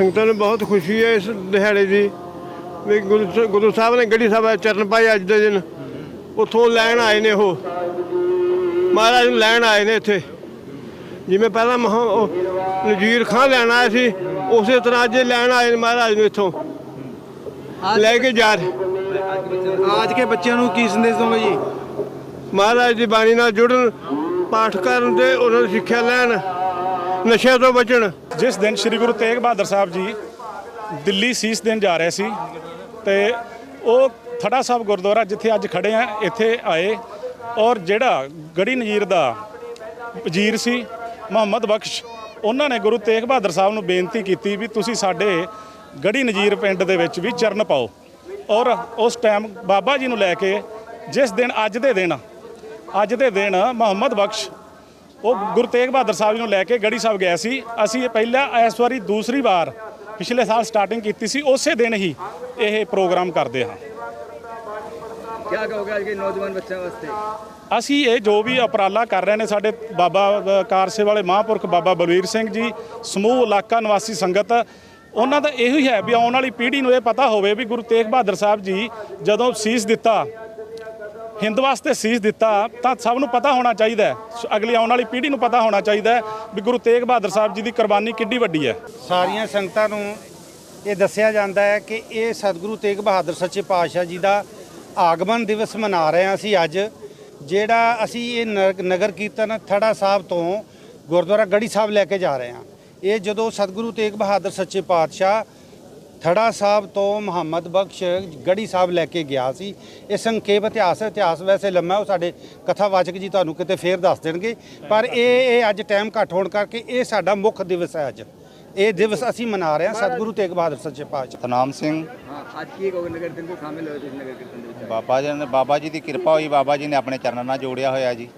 ਸੰਗਤਾਂ ਨੂੰ ਬਹੁਤ ਖੁਸ਼ੀ ਹੈ ਇਸ ਦਿਹਾੜੇ ਦੀ। ਵੀ ਗੁਰੂ ਸ- ਗੁਰੂ ਸਾਹਿਬ ਨੇ ਗੜੀ ਸਾਹਿਬ ਚਰਨ ਪਾਏ ਅੱਜ ਦੇ ਦਿਨ। ਉੱਥੋਂ ਲੈਣ ਆਏ ਨੇ ਉਹ। ਮਹਾਰਾਜ ਨੂੰ ਲੈਣ ਆਏ ਨੇ ਇੱਥੇ। ਜਿਵੇਂ ਪਹਿਲਾਂ ਮਹਾ ਉਹ ਨਜੀਰ ਖਾਂ ਲੈਣ ਆਇਆ ਸੀ ਉਸੇ ਤਰ੍ਹਾਂ ਅੱਜ ਇਹ ਲੈਣ ਆਏ ਨੇ ਮਹਾਰਾਜ ਨੂੰ ਇੱਥੋਂ। ਲੈ ਕੇ ਜਾ ਰਹੇ। ਅੱਜ ਕੇ ਬੱਚਿਆਂ ਨੂੰ ਕੀ ਸੰਦੇਸ਼ ਦੋਗੇ ਜੀ? ਮਹਾਰਾਜ ਦੀ ਬਾਣੀ ਨਾਲ ਜੁੜਨ ਪਾਠ ਕਰਨ ਤੇ ਉਹਨਾਂ ਦੀ ਸਿੱਖਿਆ ਲੈਣ। ਨਸ਼ਿਆਂ ਤੋਂ ਬਚਣ। ਜਿਸ ਦਿਨ ਸ੍ਰੀ ਗੁਰੂ ਤੇਗ ਬਹਾਦਰ ਸਾਹਿਬ ਜੀ ਦਿੱਲੀ ਸੀਸ ਦੇਣ ਜਾ ਰਹੇ ਸੀ ਤੇ ਉਹ ਥੜਾ ਸਾਹਿਬ ਗੁਰਦੁਆਰਾ ਜਿੱਥੇ ਅੱਜ ਖੜੇ ਆ, ਇੱਥੇ ਆਏ ਔਰ ਜਿਹੜਾ ਗੜੀ ਨਜੀਰ ਦਾ ਵਜ਼ੀਰ ਸੀ, ਮੁਹੰਮਦ ਬਖਸ਼, ਉਹਨਾਂ ਨੇ ਗੁਰੂ ਤੇਗ ਬਹਾਦਰ ਸਾਹਿਬ ਨੂੰ ਬੇਨਤੀ ਕੀਤੀ ਵੀ ਤੁਸੀਂ ਸਾਡੇ ਗੜੀ ਨਜੀਰ ਪਿੰਡ ਦੇ ਵਿੱਚ ਵੀ ਚਰਨ ਪਾਓ ਔਰ ਉਸ ਟਾਈਮ ਬਾਬਾ ਜੀ ਨੂੰ ਲੈ ਕੇ ਜਿਸ ਦਿਨ ਅੱਜ ਦੇ ਦਿਨ, ਅੱਜ ਦੇ ਦਿਨ ਮੁਹੰਮਦ ਬਖਸ਼ ਉਹ ਗੁਰੂ ਤੇਗ ਬਹਾਦਰ ਸਾਹਿਬ ਜੀ ਨੂੰ ਲੈ ਕੇ ਗੜੀ ਸਾਹਿਬ ਗਿਆ ਸੀ। ਅਸੀਂ ਇਹ ਪਹਿਲਾਂ ਇਸ ਵਾਰੀ ਦੂਸਰੀ ਵਾਰ ਪਿਛਲੇ ਸਾਲ ਸਟਾਰਟਿੰਗ ਕੀਤੀ ਸੀ। ਉਸੇ ਦਿਨ ਹੀ ਇਹ ਪ੍ਰੋਗਰਾਮ ਕਰਦੇ ਹਾਂ। ਕੀ ਕਹੋਗੇ ਅੱਜ ਕੇ ਨੌਜਵਾਨ ਬੱਚਿਆਂ ਵਾਸਤੇ? ਅਸੀਂ ਇਹ ਜੋ ਵੀ ਉਪਰਾਲਾ ਕਰ ਰਹੇ ਨੇ ਸਾਡੇ ਬਾਬਾ ਕਾਰਸੇ ਵਾਲੇ ਮਹਾਂਪੁਰਖ ਬਾਬਾ ਬਲਵੀਰ ਸਿੰਘ ਜੀ ਸਮੂਹ ਇਲਾਕਾ ਨਿਵਾਸੀ ਸੰਗਤ ਉਹਨਾਂ ਦਾ ਇਹੋ ਹੀ ਹੈ ਵੀ ਆਉਣ ਵਾਲੀ ਪੀੜ੍ਹੀ ਨੂੰ ਇਹ ਪਤਾ ਹੋਵੇ ਵੀ ਗੁਰੂ ਤੇਗ ਬਹਾਦਰ ਸਾਹਿਬ ਜੀ ਜਦੋਂ ਸੀਸ ਦਿੱਤਾ ਹਿੰਦ ਵਾਸਤੇ ਸੀਸ ਦਿੱਤਾ ਤਾਂ ਸਭ ਨੂੰ ਪਤਾ ਹੋਣਾ ਚਾਹੀਦਾ ਹੈ। ਅਗਲੀ ਆਉਣ ਵਾਲੀ ਪੀੜ੍ਹੀ ਨੂੰ ਪਤਾ ਹੋਣਾ ਚਾਹੀਦਾ ਹੈ ਵੀ ਗੁਰੂ ਤੇਗ ਬਹਾਦਰ ਸਾਹਿਬ ਜੀ ਦੀ ਕੁਰਬਾਨੀ ਕਿੱਡੀ ਵੱਡੀ ਹੈ। ਸਾਰੀਆਂ ਸੰਗਤਾਂ ਨੂੰ ਇਹ ਦੱਸਿਆ ਜਾਂਦਾ ਹੈ ਕਿ ਇਹ ਸਤਿਗੁਰੂ ਤੇਗ ਬਹਾਦਰ ਸੱਚੇ ਪਾਤਸ਼ਾਹ ਜੀ ਦਾ ਆਗਮਨ ਦਿਵਸ ਮਨਾ ਰਹੇ ਹਾਂ ਅਸੀਂ ਅੱਜ, ਜਿਹੜਾ ਅਸੀਂ ਇਹ ਨਗ- ਨਗਰ ਕੀਰਤਨ ਥੜਾ ਸਾਹਿਬ ਤੋਂ ਗੁਰਦੁਆਰਾ ਗੜੀ ਸਾਹਿਬ ਲੈ ਕੇ ਜਾ ਰਹੇ ਹਾਂ। ਇਹ ਜਦੋਂ ਸਤਿਗੁਰੂ ਤੇਗ ਬਹਾਦਰ ਸੱਚੇ ਪਾਤਸ਼ਾਹ ਥੜਾ ਸਾਹਿਬ ਤੋਂ ਮੁਹੰਮਦ ਬਖਸ਼ ਗੜੀ ਸਾਹਿਬ ਲੈ ਕੇ ਗਿਆ ਸੀ। ਇਹ ਸੰਖੇਪ ਇਤਿਹਾਸ ਹੈ ਇਤਿਹਾਸ ਵੈਸੇ ਲੰਮਾ ਉਹ ਸਾਡੇ ਕਥਾਵਾਚਕ ਜੀ ਤੁਹਾਨੂੰ ਕਿਤੇ ਫੇਰ ਦੱਸ ਦੇਣਗੇ। ਪਰ ਇਹ ਇਹ ਅੱਜ ਟਾਈਮ ਘੱਟ ਹੋਣ ਕਰਕੇ ਇਹ ਸਾਡਾ ਮੁੱਖ ਦਿਵਸ ਹੈ ਅੱਜ। ਇਹ ਦਿਵਸ ਅਸੀਂ ਮਨਾ ਰਹੇ ਹਾਂ ਸਤਿਗੁਰੂ ਤੇਗ ਬਹਾਦਰ ਸੱਚੇ ਪਾਤਸ਼ਾਹ। ਸਤਨਾਮ ਸਿੰਘ। ਅੱਜ ਕੀ ਕਹੋਗੇ? ਨਗਰ ਕੀਰਤਨ ਤੋਂ ਸ਼ਾਮਿਲ ਹੋਏ ਨਗਰ ਕੀਰਤਨ ਦੇ ਵਿੱਚ? ਬਾਬਾ ਜੀ ਨੇ ਬਾਬਾ ਜੀ ਦੀ ਕਿਰਪਾ ਹੋਈ ਬਾਬਾ ਜੀ ਨੇ ਆਪਣੇ ਚਰਨਾਂ ਨਾਲ ਜੋੜਿਆ ਹੋਇਆ ਜੀ।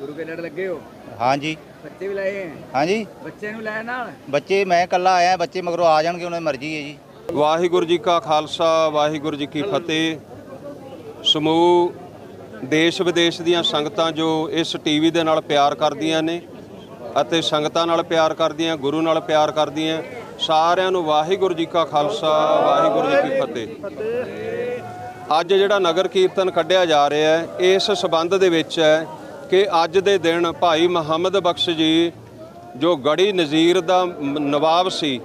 ਗੁਰੂ ਕੇ ਲੜ ਲੱਗੇ ਹੋ? ਹਾਂਜੀ। ਬੱਚੇ ਵੀ ਲਾਏ ਹੈ? ਹਾਂਜੀ। ਬੱਚੇ ਨੂੰ ਲਾਇਆ ਨਾਲ? ਬੱਚੇ ਮੈਂ ਇਕੱਲਾ ਆਇਆ ਬੱਚੇ ਮਗਰੋਂ ਆ ਜਾਣਗੇ ਉਹਨਾਂ ਦੀ ਮਰਜ਼ੀ ਹੈ ਜੀ। ਵਾਹਿਗੁਰੂ ਜੀ ਕਾ ਖਾਲਸਾ ਵਾਹਿਗੁਰੂ ਜੀ ਕੀ ਫਤਿਹ। ਸਮੂਹ ਦੇਸ਼ ਵਿਦੇਸ਼ ਦੀਆਂ ਸੰਗਤਾਂ ਜੋ ਇਸ ਟੀਵੀ ਦੇ ਨਾਲ ਪਿਆਰ ਕਰਦੀਆਂ ਨੇ ਅਤੇ ਸੰਗਤਾਂ ਨਾਲ ਪਿਆਰ ਕਰਦੀਆਂ ਗੁਰੂ ਨਾਲ ਪਿਆਰ ਕਰਦੀਆਂ ਸਾਰਿਆਂ ਨੂੰ ਵਾਹਿਗੁਰੂ ਜੀ ਕਾ ਖਾਲਸਾ ਵਾਹਿਗੁਰੂ ਜੀ ਕੀ ਫਤਿਹ। ਅੱਜ ਜਿਹੜਾ ਨਗਰ ਕੀਰਤਨ ਕੱਢਿਆ ਜਾ ਰਿਹਾ ਹੈ ਇਸ ਸਬੰਧ ਦੇ ਵਿੱਚ ਹੈ ਕਿ ਅੱਜ ਦੇ ਦਿਨ ਭਾਈ ਮੁਹੰਮਦ ਬਖਸ਼ ਜੀ ਜੋ ਗੜੀ ਨਜ਼ੀਰ ਦਾ ਨਵਾਬ ਸੀ,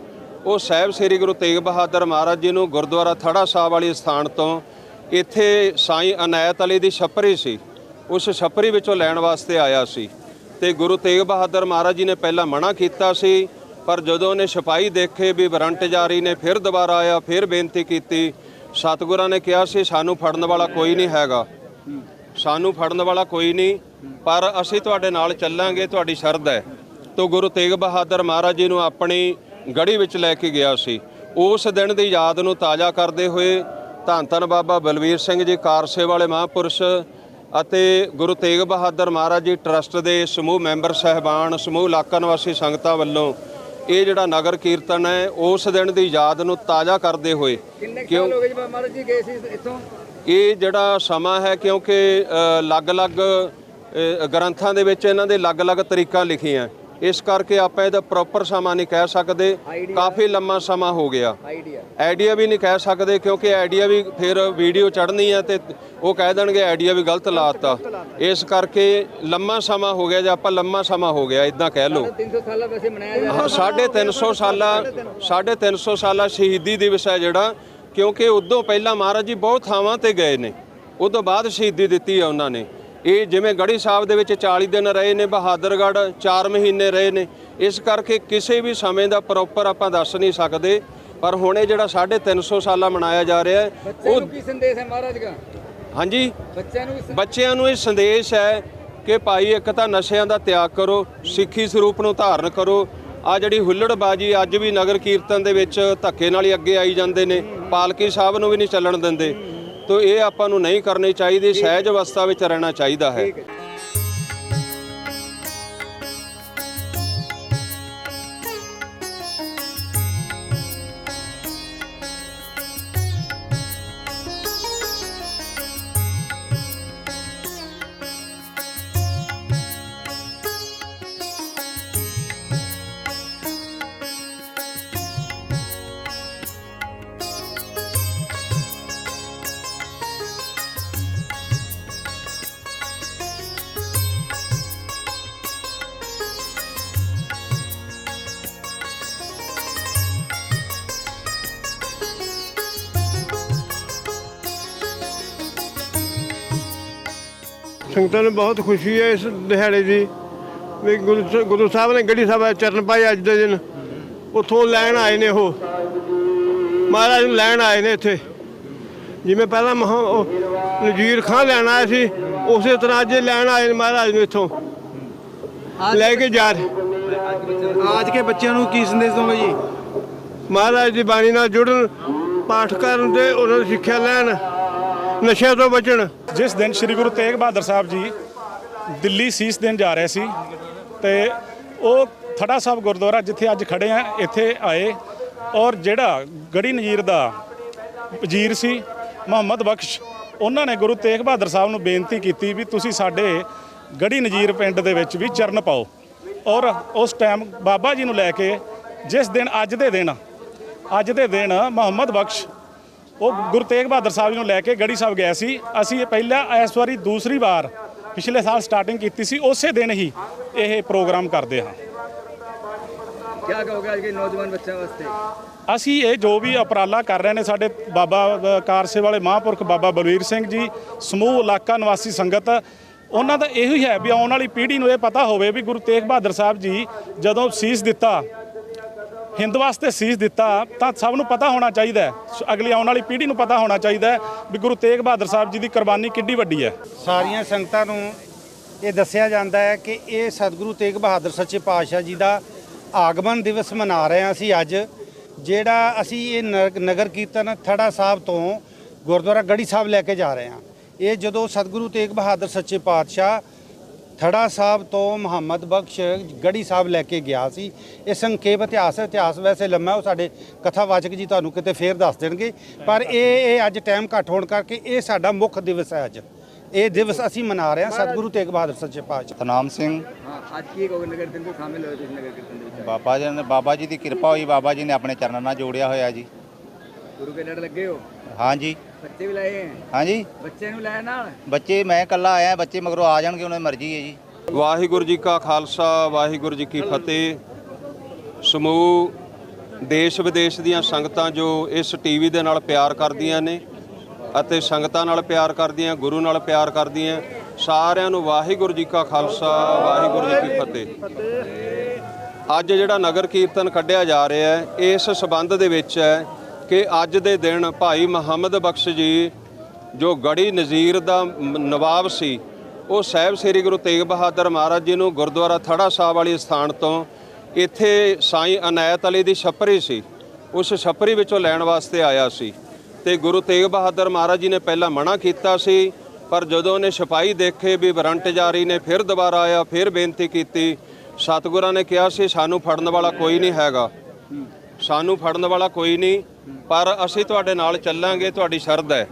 ਉਹ ਸਾਹਿਬ ਸ੍ਰੀ ਗੁਰੂ ਤੇਗ ਬਹਾਦਰ ਮਹਾਰਾਜ ਜੀ ਨੂੰ ਗੁਰਦੁਆਰਾ ਥੜਾ ਸਾਹਿਬ ਵਾਲੀ ਸਥਾਨ ਤੋਂ ਇੱਥੇ ਸਾਈਂ ਅਨਾਇਤ ਅਲੀ ਦੀ ਛੱਪਰੀ ਸੀ, ਉਸ ਛੱਪਰੀ ਵਿੱਚੋਂ ਲੈਣ ਵਾਸਤੇ ਆਇਆ ਸੀ ਤੇ ਗੁਰੂ ਤੇਗ ਬਹਾਦਰ ਮਹਾਰਾਜ ਜੀ ਨੇ ਪਹਿਲਾਂ ਮਨਾ ਕੀਤਾ ਸੀ, ਪਰ ਜਦੋਂ ਉਹਨੇ ਛਪਾਈ ਦੇਖੇ ਵੀ ਵਾਰੰਟ ਜਾਰੀ ਨੇ, ਫਿਰ ਦੁਬਾਰਾ ਆਇਆ, ਫਿਰ ਬੇਨਤੀ ਕੀਤੀ, ਸਤਿਗੁਰਾਂ ਨੇ ਕਿਹਾ ਸੀ, ਸਾਨੂੰ ਫੜਨ ਵਾਲਾ ਕੋਈ ਨਹੀਂ ਹੈਗਾ। ਸਾਨੂੰ ਫੜਨ ਵਾਲਾ ਕੋਈ ਨਹੀਂ, ਪਰ ਅਸੀਂ ਤੁਹਾਡੇ ਨਾਲ ਚੱਲਾਂਗੇ, ਤੁਹਾਡੀ ਸ਼ਰਧ ਹੈ। ਤੋ ਗੁਰੂ ਤੇਗ ਬਹਾਦਰ ਮਹਾਰਾਜ ਜੀ ਨੂੰ ਆਪਣੀ ਗੜੀ ਵਿੱਚ ਲੈ ਕੇ ਗਿਆ ਸੀ। ਉਸ ਦਿਨ ਦੀ ਯਾਦ ਨੂੰ ਤਾਜ਼ਾ ਕਰਦੇ ਹੋਏ ਧੰਨ ਧੰਨ ਬਾਬਾ ਬਲਵੀਰ ਸਿੰਘ ਜੀ ਕਾਰਸੇ ਵਾਲੇ ਮਹਾਂਪੁਰਸ਼ ਅਤੇ ਗੁਰੂ ਤੇਗ ਬਹਾਦਰ ਮਹਾਰਾਜ ਜੀ ਟਰਸਟ ਦੇ ਸਮੂਹ ਮੈਂਬਰ ਸਹਿਬਾਨ, ਸਮੂਹ ਇਲਾਕਾ ਨਿਵਾਸੀ ਸੰਗਤਾਂ ਵੱਲੋਂ ਇਹ ਜਿਹੜਾ ਨਗਰ ਕੀਰਤਨ ਹੈ, ਉਸ ਦਿਨ ਦੀ ਯਾਦ ਨੂੰ ਤਾਜ਼ਾ ਕਰਦੇ ਹੋਏ ਕਿੰਨੇ ਕਿਉਂ ਸਾਲ ਹੋ ਗਏ ਜੀ ਮਹਾਰਾਜ ਜੀ ਗਏ ਸੀ ਇੱਥੋਂ? ਇਹ ਜਿਹੜਾ ਸਮਾਂ ਹੈ ਕਿਉਂਕਿ ਅਲੱਗ-ਅਲੱਗ ਗ੍ਰੰਥਾਂ ਦੇ ਵਿੱਚ ਇਹਨਾਂ ਦੇ ਅਲੱਗ-ਅਲੱਗ ਤਰੀਕਾਂ ਲਿਖੀਆਂ। ਇਸ ਕਰਕੇ ਆਪਾਂ ਇਹਦਾ ਪ੍ਰੋਪਰ ਸਮਾਂ ਨਹੀਂ ਕਹਿ ਸਕਦੇ। ਕਾਫੀ ਲੰਮਾ ਸਮਾਂ ਹੋ ਗਿਆ। ਆਈਡੀਆ ਆਈਡੀਆ ਵੀ ਨਹੀਂ ਕਹਿ ਸਕਦੇ ਕਿਉਂਕਿ ਆਈਡੀਆ ਵੀ ਫਿਰ ਵੀਡੀਓ ਚੜ੍ਹਨੀ ਹੈ ਤੇ ਉਹ ਕਹਿ ਦੇਣਗੇ ਆਈਡੀਆ ਵੀ ਗਲਤ ਲਾਤਾ ਇਸ ਕਰਕੇ ਲੰਮਾ ਸਮਾਂ ਹੋ ਗਿਆ ਜੇ ਆਪਾਂ ਲੰਮਾ ਸਮਾਂ ਹੋ ਗਿਆ ਇਦਾਂ ਕਹਿ ਲਓ। 300 ਸਾਲਾਂ ਵੈਸੇ ਮਨਾਇਆ ਜਾ ਹਾਂ, ਸਾਢੇ 300 ਸਾਲਾ ਸਾਢੇ 300 ਸਾਲਾ ਸ਼ਹੀਦੀ ਦਿਵਸ ਹੈ ਜਿਹੜਾ। ਕਿਉਂਕਿ ਉਦੋਂ ਪਹਿਲਾਂ ਮਹਾਰਾਜ ਜੀ ਬਹੁਤ ਥਾਵਾਂ ਤੇ ਗਏ ਨੇ। ਉਦੋਂ ਬਾਅਦ ਸ਼ਹੀਦੀ ਦਿੱਤੀ ਹੈ ਉਹਨਾਂ ਨੇ। ਇਹ ਜਿਵੇਂ ਗੜੀ ਸਾਹਿਬ ਦੇ ਵਿੱਚ 40 ਦਿਨ ਰਹੇ ਨੇ ਬਹਾਦਰਗੜ੍ਹ 4 ਮਹੀਨੇ ਰਹੇ ਨੇ ਇਸ ਕਰਕੇ ਕਿਸੇ ਵੀ ਸਮੇਂ ਦਾ ਪ੍ਰੋਪਰ ਆਪਾਂ ਦੱਸ ਨਹੀਂ ਸਕਦੇ। ਪਰ ਹੁਣ ਇਹ ਜਿਹੜਾ ਸਾਢੇ 300 ਸਾਲਾ ਮਨਾਇਆ ਜਾ ਰਿਹਾ ਹੈ ਉਹ ਕੀ ਸੰਦੇਸ਼ ਹੈ ਮਹਾਰਾਜ ਦਾ? ਹਾਂਜੀ? ਬੱਚਿਆਂ ਨੂੰ ਬੱਚਿਆਂ ਨੂੰ ਇਹ ਸੰਦੇਸ਼ ਹੈ ਕਿ ਭਾਈ ਇੱਕ ਤਾਂ ਨਸ਼ਿਆਂ ਦਾ ਤਿਆਗ ਕਰੋ ਸਿੱਖੀ ਸਰੂਪ ਨੂੰ ਧਾਰਨ ਕਰੋ ਆ ਜਿਹੜੀ ਹੁੱਲੜਬਾਜੀ ਅੱਜ ਵੀ ਨਗਰ ਕੀਰਤਨ ਦੇ ਵਿੱਚ ਧੱਕੇ ਨਾਲ ਹੀ ਅੱਗੇ ਆਈ ਜਾਂਦੇ ਨੇ। ਪਾਲਕੀ ਸਾਹਿਬ ਨੂੰ ਵੀ ਨਹੀਂ ਚੱਲਣ ਦਿੰਦੇ। ਤੋ ਇਹ ਆਪਾਂ ਨੂੰ ਨਹੀਂ ਕਰਨੀ ਚਾਹੀਦੀ। ਸਹਿਜ ਅਵਸਥਾ ਵਿੱਚ ਰਹਿਣਾ ਚਾਹੀਦਾ ਹੈ। ਸੰਗਤਾਂ ਨੂੰ ਬਹੁਤ ਖੁਸ਼ੀ ਹੈ ਇਸ ਦਿਹਾੜੇ ਦੀ। ਵੀ ਗੁਰੂ ਸ- ਗੁਰੂ ਸਾਹਿਬ ਨੇ ਗੜੀ ਸਾਹਿਬ ਦੇ ਚਰਨ ਪਾਏ ਅੱਜ ਦੇ ਦਿਨ। ਉੱਥੋਂ ਲੈਣ ਆਏ ਨੇ ਉਹ। ਮਹਾਰਾਜ ਨੂੰ ਲੈਣ ਆਏ ਨੇ ਇੱਥੇ। ਜਿਵੇਂ ਪਹਿਲਾਂ ਮਹਾਂ ਉਹ ਨਜੀਰ ਖਾਂ ਲੈਣ ਆਇਆ ਸੀ ਉਸੇ ਤਰ੍ਹਾਂ ਅੱਜ ਇਹ ਲੈਣ ਆਏ ਨੇ ਮਹਾਰਾਜ ਨੂੰ ਇੱਥੋਂ। ਲੈ ਕੇ ਜਾ ਰਹੇ। ਅੱਜ ਕੇ ਬੱਚਿਆਂ ਨੂੰ ਕੀ ਸੰਦੇਸ਼ ਦੋਗੇ ਜੀ? ਮਹਾਰਾਜ ਦੀ ਬਾਣੀ ਨਾਲ ਜੁੜਨ ਪਾਠ ਕਰਨ ਤੇ ਉਹਨਾਂ ਦੀ ਸਿੱਖਿਆ ਲੈਣ। ਨਸ਼ਿਆਂ ਤੋਂ ਬਚਣ। ਜਿਸ ਦਿਨ ਸ੍ਰੀ ਗੁਰੂ ਤੇਗ ਬਹਾਦਰ ਸਾਹਿਬ ਜੀ ਦਿੱਲੀ ਸੀਸ ਦੇਣ ਜਾ ਰਹੇ ਸੀ ਤੇ ਉਹ ਥੜਾ ਸਾਹਿਬ ਗੁਰਦੁਆਰਾ ਜਿੱਥੇ ਅੱਜ ਖੜੇ ਆ, ਇੱਥੇ ਆਏ ਔਰ ਜਿਹੜਾ ਗੜੀ ਨਜੀਰ ਦਾ ਵਜ਼ੀਰ ਸੀ, ਮੁਹੰਮਦ ਬਖਸ਼, ਉਹਨਾਂ ਨੇ ਗੁਰੂ ਤੇਗ ਬਹਾਦਰ ਸਾਹਿਬ ਨੂੰ ਬੇਨਤੀ ਕੀਤੀ ਵੀ ਤੁਸੀਂ ਸਾਡੇ ਗੜੀ ਨਜੀਰ ਪਿੰਡ ਦੇ ਵਿੱਚ ਵੀ ਚਰਨ ਪਾਓ ਔਰ ਉਸ ਟਾਈਮ ਬਾਬਾ ਜੀ ਨੂੰ ਲੈ ਕੇ ਜਿਸ ਦਿਨ ਅੱਜ ਦੇ ਦਿਨ, ਅੱਜ ਦੇ ਦਿਨ ਮੁਹੰਮਦ ਬਖਸ਼ ਉਹ ਗੁਰੂ ਤੇਗ ਬਹਾਦਰ ਸਾਹਿਬ ਜੀ ਨੂੰ ਲੈ ਕੇ ਗੜੀ ਸਾਹਿਬ ਗਿਆ ਸੀ। ਅਸੀਂ ਇਹ ਪਹਿਲਾ ਇਸ ਵਾਰੀ ਦੂਸਰੀ ਵਾਰ ਪਿਛਲੇ ਸਾਲ ਸਟਾਰਟਿੰਗ ਕੀਤੀ ਸੀ। ਉਸੇ ਦਿਨ ਹੀ ਇਹ ਪ੍ਰੋਗਰਾਮ ਕਰਦੇ ਹਾਂ। ਕੀ ਕਹੋਗੇ ਅੱਜ ਦੇ ਨੌਜਵਾਨ ਬੱਚਿਆਂ ਵਾਸਤੇ? ਅਸੀਂ ਇਹ ਜੋ ਵੀ ਉਪਰਾਲਾ ਕਰ ਰਹੇ ਨੇ ਸਾਡੇ ਬਾਬਾ ਕਾਰਸੇ ਵਾਲੇ ਮਹਾਂਪੁਰਖ ਬਾਬਾ ਬਲਵੀਰ ਸਿੰਘ ਜੀ ਸਮੂਹ ਇਲਾਕਾ ਨਿਵਾਸੀ ਸੰਗਤ ਉਹਨਾਂ ਦਾ ਇਹੋ ਹੀ ਹੈ ਵੀ ਆਉਣ ਵਾਲੀ ਪੀੜ੍ਹੀ ਨੂੰ ਇਹ ਪਤਾ ਹੋਵੇ ਵੀ ਗੁਰੂ ਤੇਗ ਬਹਾਦਰ ਸਾਹਿਬ ਜੀ ਜਦੋਂ ਸੀਸ ਦਿੱਤਾ ਹਿੰਦ ਵਾਸਤੇ ਸੀਸ ਦਿੱਤਾ, ਤਾਂ ਸਭ ਨੂੰ ਪਤਾ ਹੋਣਾ ਚਾਹੀਦਾ ਹੈ। ਸ- ਅਗਲੀ ਆਉਣ ਵਾਲੀ ਪੀੜ੍ਹੀ ਨੂੰ ਪਤਾ ਹੋਣਾ ਚਾਹੀਦਾ ਹੈ ਵੀ ਗੁਰੂ ਤੇਗ ਬਹਾਦਰ ਸਾਹਿਬ ਜੀ ਦੀ ਕੁਰਬਾਨੀ ਕਿੱਡੀ ਵੱਡੀ ਹੈ। ਸਾਰੀਆਂ ਸੰਗਤਾਂ ਨੂੰ ਇਹ ਦੱਸਿਆ ਜਾਂਦਾ ਹੈ ਕਿ ਇਹ ਸਤਿਗੁਰੂ ਤੇਗ ਬਹਾਦਰ ਸੱਚੇ ਪਾਤਸ਼ਾਹ ਜੀ ਦਾ ਆਗਮਨ ਦਿਵਸ ਮਨਾ ਰਹੇ ਹਾਂ ਅਸੀਂ ਅੱਜ, ਜਿਹੜਾ ਅਸੀਂ ਇਹ ਨਗ- ਨਗਰ ਕੀਰਤਨ ਥੜਾ ਸਾਹਿਬ ਤੋਂ ਗੁਰਦੁਆਰਾ ਗੜੀ ਸਾਹਿਬ ਲੈ ਕੇ ਜਾ ਰਹੇ ਹਾਂ। ਇਹ ਜਦੋਂ ਸਤਿਗੁਰੂ ਤੇਗ ਬਹਾਦਰ ਸੱਚੇ ਪਾਤਸ਼ਾਹ ਥੜਾ ਸਾਹਿਬ ਤੋਂ ਮੁਹੰਮਦ ਬਖਸ਼ ਗੜੀ ਸਾਹਿਬ ਲੈ ਕੇ ਗਿਆ ਸੀ। ਇਹ ਸੰਖੇਪ ਇਤਿਹਾਸ ਹੈ ਇਤਿਹਾਸ ਵੈਸੇ ਲੰਮਾ ਉਹ ਸਾਡੇ ਕਥਾਵਾਚਕ ਜੀ ਤੁਹਾਨੂੰ ਕਿਤੇ ਫੇਰ ਦੱਸ ਦੇਣਗੇ। ਪਰ ਇਹ ਇਹ ਅੱਜ ਟਾਈਮ ਘੱਟ ਹੋਣ ਕਰਕੇ ਇਹ ਸਾਡਾ ਮੁੱਖ ਦਿਵਸ ਹੈ ਅੱਜ। ਇਹ ਦਿਵਸ ਅਸੀਂ ਮਨਾ ਰਹੇ ਹਾਂ ਸਤਿਗੁਰੂ ਤੇਗ ਬਹਾਦਰ ਸੱਚੇ ਪਾਤਸ਼ਾਹ। ਤਨਾਮ ਸਿੰਘ। ਅੱਜ ਕੀ ਕਹੋਗੇ ਨਗਰ ਕੀਰਤਨ ਕੋ ਸ਼ਾਮਿਲ ਹੋਏ ਤੁਸੀਂ ਨਗਰ ਕੀਰਤਨ ਦੇ ਵਿੱਚ ਬਾਬਾ ਜੀ ਨੇ ਬਾਬਾ ਜੀ ਦੀ ਕਿਰਪਾ ਹੋਈ ਬਾਬਾ ਜੀ ਨੇ ਆਪਣੇ ਚਰਨਾਂ ਨਾਲ ਜੋੜਿਆ ਹੋਇਆ ਜੀ। ਗੁਰੂ ਕੇ ਲੜ ਲੱਗੇ ਹੋ? ਹਾਂ ਜੀ ਬੱਚੇ ਵੀ ਲਾਏ ਹੈ ਹਾਂਜੀ। ਬੱਚੇ ਨੂੰ ਲੈ ਨਾਲ? ਬੱਚੇ ਮੈਂ ਇਕੱਲਾ ਆਇਆ ਬੱਚੇ ਮਗਰੋਂ ਆ ਜਾਣਗੇ ਉਹਨਾਂ ਦੀ ਮਰਜ਼ੀ ਹੈ ਜੀ। ਵਾਹਿਗੁਰੂ ਜੀ ਕਾ ਖਾਲਸਾ ਵਾਹਿਗੁਰੂ ਜੀ ਕੀ ਫਤਿਹ। ਸਮੂਹ ਦੇਸ਼ ਵਿਦੇਸ਼ ਦੀਆਂ ਸੰਗਤਾਂ ਜੋ ਇਸ ਟੀਵੀ ਦੇ ਨਾਲ ਪਿਆਰ ਕਰਦੀਆਂ ਨੇ ਅਤੇ ਸੰਗਤਾਂ ਨਾਲ ਪਿਆਰ ਕਰਦੀਆਂ ਗੁਰੂ ਨਾਲ ਪਿਆਰ ਕਰਦੀਆਂ ਸਾਰਿਆਂ ਨੂੰ ਵਾਹਿਗੁਰੂ ਜੀ ਕਾ ਖਾਲਸਾ ਵਾਹਿਗੁਰੂ ਜੀ ਕੀ ਫਤਿਹ। ਅੱਜ ਜਿਹੜਾ ਨਗਰ ਕੀਰਤਨ ਕੱਢਿਆ ਜਾ ਰਿਹਾ ਹੈ ਇਸ ਸਬੰਧ ਦੇ ਵਿੱਚ ਹੈ ਕਿ ਅੱਜ ਦੇ ਦਿਨ ਭਾਈ ਮੁਹੰਮਦ ਬਖਸ਼ ਜੀ ਜੋ ਗੜੀ ਨਜ਼ੀਰ ਦਾ ਨਵਾਬ ਸੀ, ਉਹ ਸਾਹਿਬ ਸ੍ਰੀ ਗੁਰੂ ਤੇਗ ਬਹਾਦਰ ਮਹਾਰਾਜ ਜੀ ਨੂੰ ਗੁਰਦੁਆਰਾ ਥੜਾ ਸਾਹਿਬ ਵਾਲੀ ਸਥਾਨ ਤੋਂ ਇੱਥੇ ਸਾਈਂ ਅਨਾਇਤ ਅਲੀ ਦੀ ਛਪਰੀ ਸੀ, ਉਸ ਛਪਰੀ ਵਿੱਚੋਂ ਲੈਣ ਵਾਸਤੇ ਆਇਆ ਸੀ ਤੇ ਗੁਰੂ ਤੇਗ ਬਹਾਦਰ ਮਹਾਰਾਜ ਜੀ ਨੇ ਪਹਿਲਾਂ ਮਨਾ ਕੀਤਾ ਸੀ, ਪਰ ਜਦੋਂ ਉਹਨੇ ਸਿਪਾਹੀ ਦੇਖੇ ਵੀ ਵਰੰਟ ਜਾਰੀ ਨੇ, ਫਿਰ ਦੁਬਾਰਾ ਆਇਆ, ਫਿਰ ਬੇਨਤੀ ਕੀਤੀ, ਸਤਿਗੁਰਾਂ ਨੇ ਕਿਹਾ ਸੀ, ਸਾਨੂੰ ਫੜਨ ਵਾਲਾ ਕੋਈ ਨਹੀਂ ਹੈਗਾ। ਸਾਨੂੰ ਫੜਨ ਵਾਲਾ ਕੋਈ ਨਹੀਂ। ਪਰ ਅਸੀਂ ਤੁਹਾਡੇ ਨਾਲ ਚੱਲਾਂਗੇ ਤੁਹਾਡੀ ਸ਼ਰਧ ਹੈ।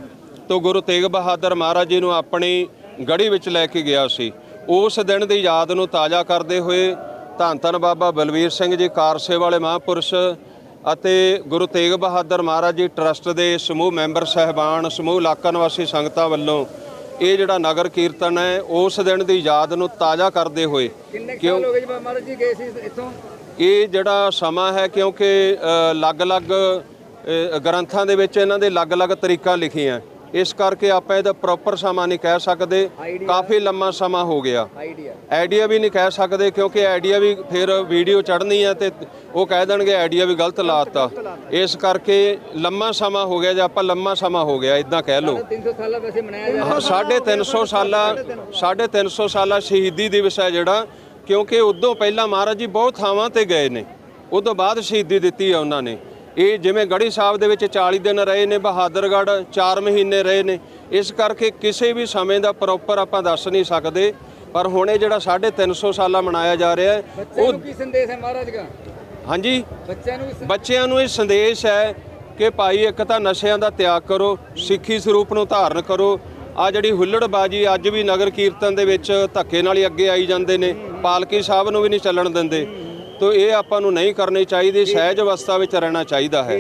ਤੋ ਗੁਰੂ ਤੇਗ ਬਹਾਦਰ ਮਹਾਰਾਜ ਜੀ ਨੂੰ ਆਪਣੀ ਗੜੀ ਵਿੱਚ ਲੈ ਕੇ ਗਿਆ ਸੀ। ਉਸ ਦਿਨ ਦੀ ਯਾਦ ਨੂੰ ਤਾਜ਼ਾ ਕਰਦੇ ਹੋਏ ਧੰਨ ਧੰਨ ਬਾਬਾ ਬਲਵੀਰ ਸਿੰਘ ਜੀ ਕਾਰਸੇ ਵਾਲੇ ਮਹਾਂਪੁਰਸ਼ ਅਤੇ ਗੁਰੂ ਤੇਗ ਬਹਾਦਰ ਮਹਾਰਾਜ ਜੀ ਟਰਸਟ ਦੇ ਸਮੂਹ ਮੈਂਬਰ ਸਹਿਬਾਨ ਸਮੂਹ ਇਲਾਕਾ ਨਿਵਾਸੀ ਸੰਗਤਾਂ ਵੱਲੋਂ ਇਹ ਜਿਹੜਾ ਨਗਰ ਕੀਰਤਨ ਹੈ ਉਸ ਦਿਨ ਦੀ ਯਾਦ ਨੂੰ ਤਾਜ਼ਾ ਕਰਦੇ ਹੋਏ ਕਿੰਨੇ ਕੁ ਸਾਲ ਹੋ ਗਏ ਜੀ ਬਾਬਾ ਮਹਾਰਾਜ ਜੀ ਗਏ ਸੀ ਇੱਥੋਂ? ਇਹ ਜਿਹੜਾ ਸਮਾਂ ਹੈ ਕਿਉਂਕਿ ਅਲੱਗ-ਅਲੱਗ ਗ੍ਰੰਥਾਂ ਦੇ ਵਿੱਚ ਇਹਨਾਂ ਦੇ ਅਲੱਗ-ਅਲੱਗ ਤਰੀਕਾਂ ਲਿਖੀਆਂ। ਇਸ ਕਰਕੇ ਆਪਾਂ ਇਹਦਾ ਪ੍ਰੋਪਰ ਸਮਾਂ ਨਹੀਂ ਕਹਿ ਸਕਦੇ। ਕਾਫੀ ਲੰਮਾ ਸਮਾਂ ਹੋ ਗਿਆ। ਆਈਡੀਆ ਆਈਡੀਆ ਵੀ ਨਹੀਂ ਕਹਿ ਸਕਦੇ ਕਿਉਂਕਿ ਆਈਡੀਆ ਵੀ ਫਿਰ ਵੀਡੀਓ ਚੜ੍ਹਨੀ ਹੈ ਤੇ ਉਹ ਕਹਿ ਦੇਣਗੇ ਆਈਡੀਆ ਵੀ ਗਲਤ ਲਾਤਾ। ਇਸ ਕਰਕੇ ਲੰਮਾ ਸਮਾਂ ਹੋ ਗਿਆ ਜੇ ਆਪਾਂ ਲੰਮਾ ਸਮਾਂ ਹੋ ਗਿਆ ਇਦਾਂ ਕਹਿ ਲਓ। 300 ਸਾਲਾਂ ਵੈਸੇ ਮਨਾਇਆ ਜਾ ਹਾਂ, ਸਾਢੇ 300 ਸਾਲਾ ਸਾਢੇ 300 ਸਾਲਾ ਸ਼ਹੀਦੀ ਦਿਵਸ ਹੈ ਜਿਹੜਾ ਕਿਉਂਕਿ ਉਦੋਂ ਪਹਿਲਾਂ ਮਹਾਰਾਜ ਜੀ ਬਹੁਤ ਥਾਵਾਂ ਤੇ ਗਏ ਨੇ। ਉਦੋਂ ਬਾਅਦ ਸ਼ਹੀਦੀ ਦਿੱਤੀ ਹੈ ਉਹਨਾਂ ਨੇ। ਇਹ ਜਿਵੇਂ ਗੜੀ ਸਾਹਿਬ ਦੇ ਵਿੱਚ 40 ਦਿਨ ਰਹੇ ਨੇ ਬਹਾਦਰਗੜ੍ਹ 4 ਮਹੀਨੇ ਰਹੇ ਨੇ ਇਸ ਕਰਕੇ ਕਿਸੇ ਵੀ ਸਮੇਂ ਦਾ ਪ੍ਰੋਪਰ ਆਪਾਂ ਦੱਸ ਨਹੀਂ ਸਕਦੇ ਪਰ ਹੁਣ ਇਹ ਜਿਹੜਾ ਸਾਢੇ 300 ਸਾਲਾ ਮਨਾਇਆ ਜਾ ਰਿਹਾ ਹੈ ਉਹ ਕੀ ਸੰਦੇਸ਼ ਹੈ ਮਹਾਰਾਜ ਦਾ? ਹਾਂਜੀ? ਬੱਚਿਆਂ ਨੂੰ ਬੱਚਿਆਂ ਨੂੰ ਇਹ ਸੰਦੇਸ਼ ਹੈ ਕਿ ਭਾਈ ਇੱਕ ਤਾਂ ਨਸ਼ਿਆਂ ਦਾ ਤਿਆਗ ਕਰੋ ਸਿੱਖੀ ਸਰੂਪ ਨੂੰ ਧਾਰਨ ਕਰੋ ਆ ਜਿਹੜੀ ਹੁੱਲੜਬਾਜੀ ਅੱਜ ਵੀ ਨਗਰ ਕੀਰਤਨ ਦੇ ਵਿੱਚ ਧੱਕੇ ਨਾਲ ਹੀ ਅੱਗੇ ਆਈ ਜਾਂਦੇ ਨੇ ਪਾਲਕੀ ਸਾਹਿਬ ਨੂੰ ਵੀ ਨਹੀਂ ਚੱਲਣ ਦਿੰਦੇ। ਤੋ ਇਹ ਆਪਾਂ ਨੂੰ ਨਹੀਂ ਕਰਨੀ ਚਾਹੀਦੀ ਸਹਿਜ ਅਵਸਥਾ ਵਿੱਚ ਰਹਿਣਾ ਚਾਹੀਦਾ ਹੈ।